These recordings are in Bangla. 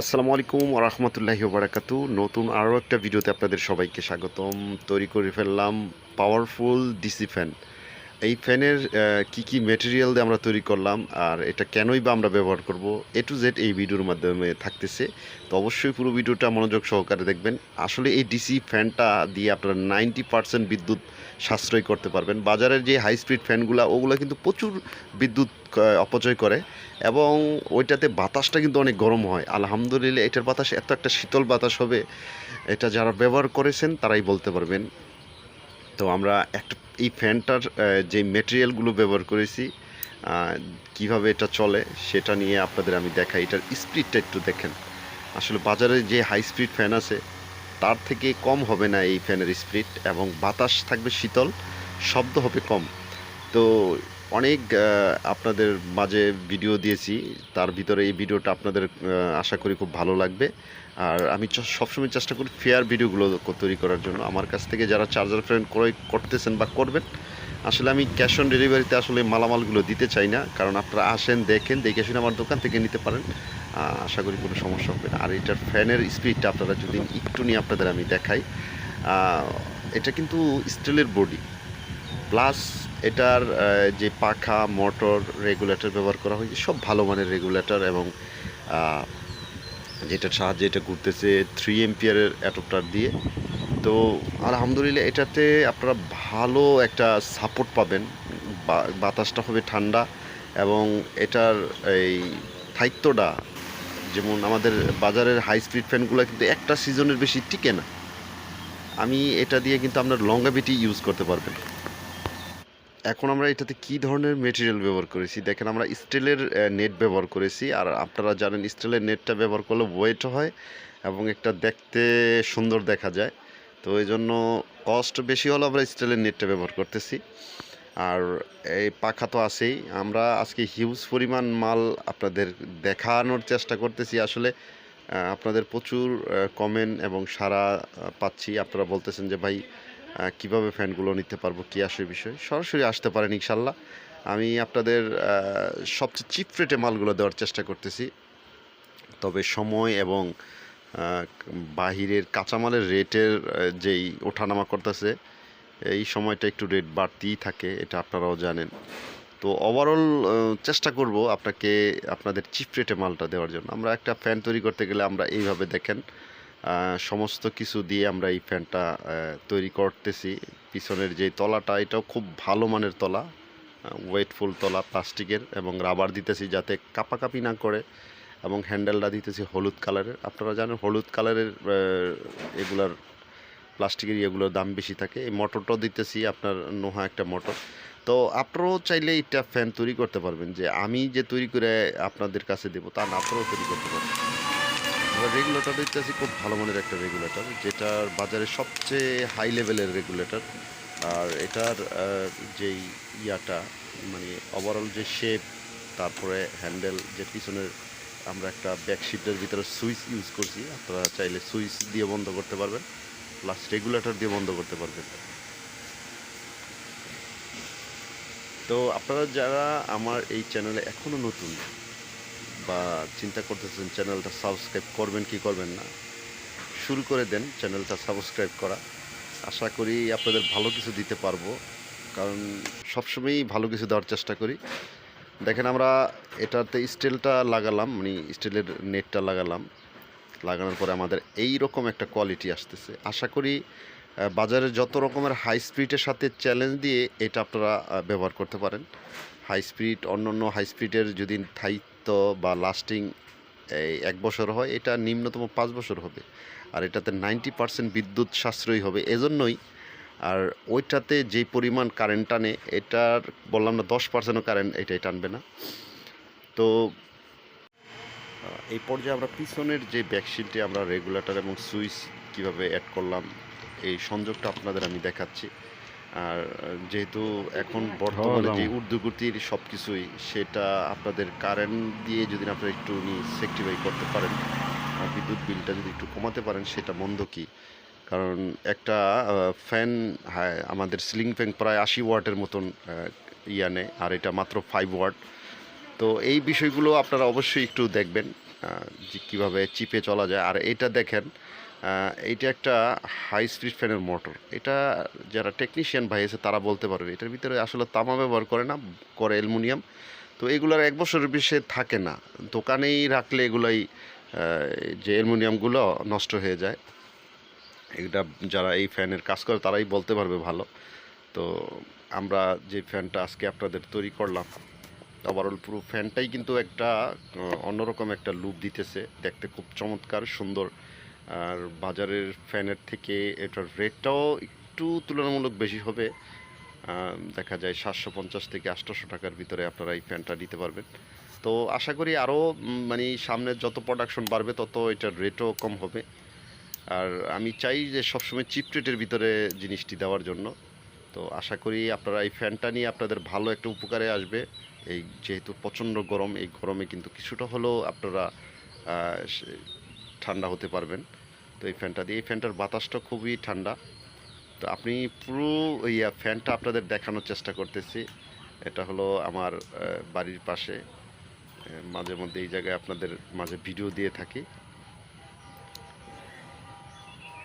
আসসালামু আলাইকুম রহমতুল্লাহি বারাকাতু নতুন আরও একটা ভিডিওতে আপনাদের সবাইকে স্বাগতম। তৈরি করে ফেললাম পাওয়ারফুল ডিসি ফ্যান এই ফ্যানের কি কি মেটেরিয়াল দিয়ে আমরা তৈরি করলাম আর এটা কেনই বা আমরা ব্যবহার করব এ টু জেড এই ভিডিওর মাধ্যমে থাকতেছে। তো অবশ্যই পুরো ভিডিওটা মনোযোগ সহকারে দেখবেন। আসলে এই ডিসি ফ্যানটা দিয়ে আপনারা নাইনটি পার্সেন্ট বিদ্যুৎ সাশ্রয় করতে পারবেন। বাজারের যে হাই স্পিড ফ্যানগুলো, ওগুলো কিন্তু প্রচুর বিদ্যুৎ অপচয় করে এবং ওইটাতে বাতাসটা কিন্তু অনেক গরম হয়। আলহামদুলিল্লাহ এটার বাতাস এত একটা শীতল বাতাস হবে, এটা যারা ব্যবহার করেছেন তারাই বলতে পারবেন। তো আমরা একটা, এই ফ্যানটার যে মেটেরিয়ালগুলো ব্যবহার করেছি কীভাবে এটা চলে সেটা নিয়ে আপনাদের আমি দেখাই। এটার স্পিডটা একটু দেখেন। আসলে বাজারে যে হাই স্পিড ফ্যান আছে, তার থেকে কম হবে না এই ফ্যানের স্পিড এবং বাতাস থাকবে শীতল, শব্দ হবে কম। তো অনেক আপনাদের মাঝে ভিডিও দিয়েছি। তার ভিতরে এই ভিডিওটা আপনাদের আশা করি খুব ভালো লাগবে। আর আমি সবসময় চেষ্টা করি ফেয়ার ভিডিওগুলো তৈরি করার জন্য। আমার কাছ থেকে যারা চার্জার ফ্যান ক্রয় করতেছেন বা করবেন, আসলে আমি ক্যাশ অন ডেলিভারিতে আসলে মালামালগুলো দিতে চাই না। কারণ আপনারা আসেন, দেখেন, দেখে শুনে আমার দোকান থেকে নিতে পারেন। আশা করি কোনো সমস্যা হবে না। আর এটার ফ্যানের স্পিডটা আপনারা যদি একটু নিয়ে আপনাদের আমি দেখাই। এটা কিন্তু স্টিলের বডি প্লাস এটার যে পাখা, মোটর, রেগুলেটর ব্যবহার করা হয়েছে সব ভালো মানের রেগুলেটর এবং যেটার সাহায্যে এটা ঘুরতেছে থ্রি এম্পিয়ারের অ্যাডপ্টার দিয়ে। তো আলহামদুলিল্লাহ এটাতে আপনারা ভালো একটা সাপোর্ট পাবেন। বাতাসটা হবে ঠান্ডা এবং এটার এই স্থায়িত্বটা, যেমন আমাদের বাজারের হাই স্পিড ফ্যানগুলো কিন্তু একটা সিজনের বেশি টিকে না। আমি এটা দিয়ে কিন্তু আপনার লঙ্গাবিটি ইউজ করতে পারবেন। এখন আমরা এটাতে কি ধরনের মেটেরিয়াল ব্যবহার করেছি? দেখেন আমরা স্টিলের নেট ব্যবহার করেছি। আর আপনারা জানেন স্টিলের নেটটা ব্যবহার করলে ওয়েট হয় এবং একটা দেখতে সুন্দর দেখা যায়। তো এই জন্য কস্ট বেশি হলে আমরা স্টিলের নেটটা ব্যবহার করতেছি। আর এই পাখা তো আছেই। আমরা আজকে হিউজ পরিমাণ মাল আপনাদের দেখানোর চেষ্টা করতেছি। আসলে আপনাদের প্রচুর কমেন্ট এবং সারা পাচ্ছি। আপনারা বলতেছেন যে, ভাই কীভাবে ফ্যানগুলো নিতে পারব, কি আসে বিষয়? সরাসরি আসতে পারেন ইনশাল্লাহ। আমি আপনাদের সবচেয়ে চিপ রেটে মালগুলো দেওয়ার চেষ্টা করতেছি। তবে সময় এবং বাহিরের কাঁচামালের রেটের যেই ওঠানামা করতেছে, এই সময়টা একটু রেট বাড়তেই থাকে, এটা আপনারাও জানেন। তো ওভারঅল চেষ্টা করব আপনাকে, আপনাদের চিপ রেটে মালটা দেওয়ার জন্য। আমরা একটা ফ্যান তৈরি করতে গেলে আমরা এইভাবে দেখেন সমস্ত কিছু দিয়ে আমরা এই ফ্যানটা তৈরি করতেছি। পিছনের যে তলাটা, এটাও খুব ভালো মানের তলা ওয়েটফুল তলা, প্লাস্টিকের, এবং রাবার দিতেছি যাতে কাপাকাপি না করে, এবং হ্যান্ডেলটা দিতেছি হলুদ কালারের। আপনারা জানেন, হলুদ কালারের এগুলার, প্লাস্টিকের এগুলোর দাম বেশি থাকে। এই মোটরটাও দিতেছি আপনার নোহা একটা মোটর। তো আপনারাও চাইলে এটা ফ্যান তৈরি করতে পারবেন। যে আমি যে তৈরি করে আপনাদের কাছে দেবো, তা না, আপনারাও তৈরি করতে পারবেন। আমরা রেগুলেটর দিতেছি খুব ভালো মানের একটা রেগুলেটর যেটার বাজারে সবচেয়ে হাই লেভেলের রেগুলেটর আর এটার যেই ইয়াটা মানে ওভারঅল যে শেপ তারপরে হ্যান্ডেল যে পিছনের আমরা একটা ব্যাক শিফটের ভিতরে সুইচ ইউজ করছি, আপনারা চাইলে সুইচ দিয়ে বন্ধ করতে পারবেন প্লাস রেগুলেটর দিয়ে বন্ধ করতে পারবেন। তো আপনারা যারা আমার এই চ্যানেলে এখনও নতুন বা চিন্তা করতেছেন চ্যানেলটা সাবস্ক্রাইব করবেন কি করবেন না, শুরু করে দেন চ্যানেলটা সাবস্ক্রাইব করা। আশা করি আপনাদের ভালো কিছু দিতে পারব, কারণ সবসময়ই ভালো কিছু দেওয়ার চেষ্টা করি। দেখেন আমরা এটাতে স্টিলটা লাগালাম মানে স্টিলের নেটটা লাগালাম। লাগানোর পরে আমাদের এই রকম একটা কোয়ালিটি আসতেছে। আশা করি বাজারে যত রকমের হাই স্পিডের সাথে চ্যালেঞ্জ দিয়ে এটা আপনারা ব্যবহার করতে পারেন। হাই স্পিড অন্য অন্য হাই স্পিডের যদি স্থায়িত্ব বা লাস্টিং এই এক বছর হয়, এটা নিম্নতম পাঁচ বছর হবে। আর এটাতে নাইনটি পার্সেন্ট বিদ্যুৎ সাশ্রয়ী হবে। এজন্যই আর ওইটাতে যে পরিমাণ কারেন্ট টানে, এটার বললাম না, দশ পার্সেন্টও কারেন্ট এটাই টানবে না। তো এই পর্যায়ে আমরা পিছনের যে ব্যাকশিটে আমরা রেগুলেটর এবং সুইচ কীভাবে অ্যাড করলাম, এই সংযোগটা আপনাদের আমি দেখাচ্ছি। আর যেহেতু এখন বর্তমানে যে উর্দুগতির সব কিছুই সেটা আপনাদের কারেন্ট দিয়ে যদি আপনারা একটু সেক্টিফাই করতে পারেন আর বিদ্যুৎ বিলটা যদি একটু কমাতে পারেন সেটা মন্দ কি? কারণ একটা ফ্যান হ্যাঁ আমাদের সিলিং ফ্যান প্রায় আশি ওয়াটের মতন ইয়া নেয় আর এটা মাত্র ফাইভ ওয়াট। তো এই বিষয়গুলো আপনারা অবশ্যই একটু দেখবেন যে কীভাবে চিপে চলা যায়। আর এটা দেখেন এইটা একটা হাই স্পিড ফ্যানের মোটর এটা যারা টেকনিশিয়ান ভাই আছে, তারা বলতে পারবে, এটার ভিতরে আসলে তামা ব্যবহার করে না, করে অ্যালুমিনিয়াম। তো এগুলোর এক বছরের বেশি থাকে না। দোকানেই রাখলে এগুলাই যে অ্যালুমিনিয়ামগুলো নষ্ট হয়ে যায়। এটা যারা এই ফ্যানের কাজ করে, তারাই বলতে পারবে ভালো। তো আমরা যে ফ্যানটা আজকে আপনাদের তৈরি করলাম ওভারঅল পুরো ফ্যানটাই কিন্তু একটা অন্যরকম একটা লুক দিতেছে। দেখতে খুব চমৎকার, সুন্দর। আর বাজারের ফ্যানের থেকে এটার রেটটাও একটু তুলনামূলক বেশি হবে। দেখা যায় সাতশো পঞ্চাশ থেকে আটশোশো টাকার ভিতরে আপনারা এই ফ্যানটা নিতে পারবেন। তো আশা করি আরও মানে সামনে যত প্রোডাকশন বাড়বে, তত এটার রেটও কম হবে। আর আমি চাই যে সবসময় চিপ রেটের ভিতরে জিনিসটি দেওয়ার জন্য। তো আশা করি আপনারা এই ফ্যানটা নিয়ে আপনাদের ভালো একটা উপকারে আসবে। এই যেহেতু প্রচণ্ড গরম, এই গরমে কিন্তু কিছুটা হলেও আপনারা ঠান্ডা হতে পারবেন। তো এই ফ্যানটা দিয়ে। এই ফ্যানটার বাতাসটা খুবই ঠান্ডা। তো আপনি পুরো ওই ফ্যানটা আপনাদের দেখানোর চেষ্টা করতেছি। এটা হলো আমার বাড়ির পাশে। মাঝে মধ্যে এই জায়গায় আপনাদের মাঝে ভিডিও দিয়ে থাকি।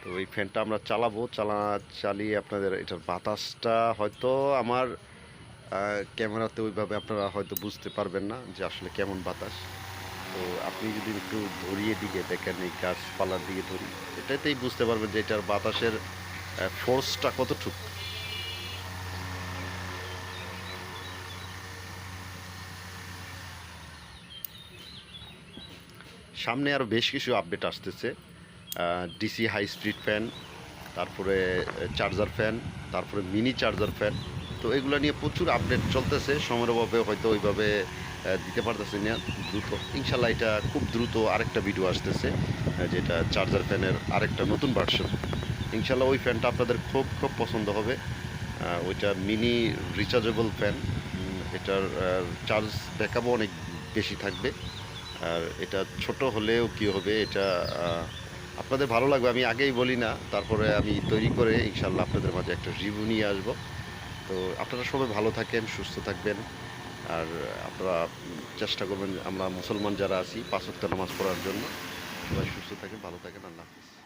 তো এই ফ্যানটা আমরা চালাবো। চালা, চালিয়ে আপনাদের এটার বাতাসটা হয়তো আমার ক্যামেরাতে ওইভাবে আপনারা হয়তো বুঝতে পারবেন না যে আসলে কেমন বাতাস। তো আপনি যদি একটু ধরিয়ে দিকে দেখেন এই গাছপালার দিকে ধরি, এটাতেই বুঝতে পারবেন যে এটার বাতাসের ফোর্সটা কতটুকু। সামনে আরও বেশ কিছু আপডেট আসতেছে। ডিসি হাই স্পিড ফ্যান তারপরে চার্জার ফ্যান তারপরে মিনি চার্জার ফ্যান তো এগুলো নিয়ে প্রচুর আপডেট চলতেছে। সময়ের অভাবে হয়তো ওইভাবে দিতে পারতেছি না, দ্রুত। ইনশাল্লাহ এটা খুব দ্রুত আরেকটা ভিডিও আসতেছে যেটা চার্জার ফ্যানের আরেকটা নতুন ভার্সন ইনশাল্লাহ ওই ফ্যানটা আপনাদের খুব খুব পছন্দ হবে। ওইটা মিনি রিচার্জেবল ফ্যান এটার চার্জ ব্যাকআপও অনেক বেশি থাকবে। আর এটা ছোট হলেও কি হবে, এটা আপনাদের ভালো লাগবে। আমি আগেই বলি না, তারপরে আমি তৈরি করে ইনশাল্লাহ আপনাদের মাঝে একটা রিভিউ নিয়ে আসব। তো আপনারা সবাই ভালো থাকেন, সুস্থ থাকবেন। আর আপনারা চেষ্টা করবেন আমরা মুসলমান যারা আছি, পাঁচ ওয়াক্ত নামাজ পড়ার জন্য। সবাই সুস্থ থাকেন, ভালো থাকেন, আল্লাহ হাফিজ।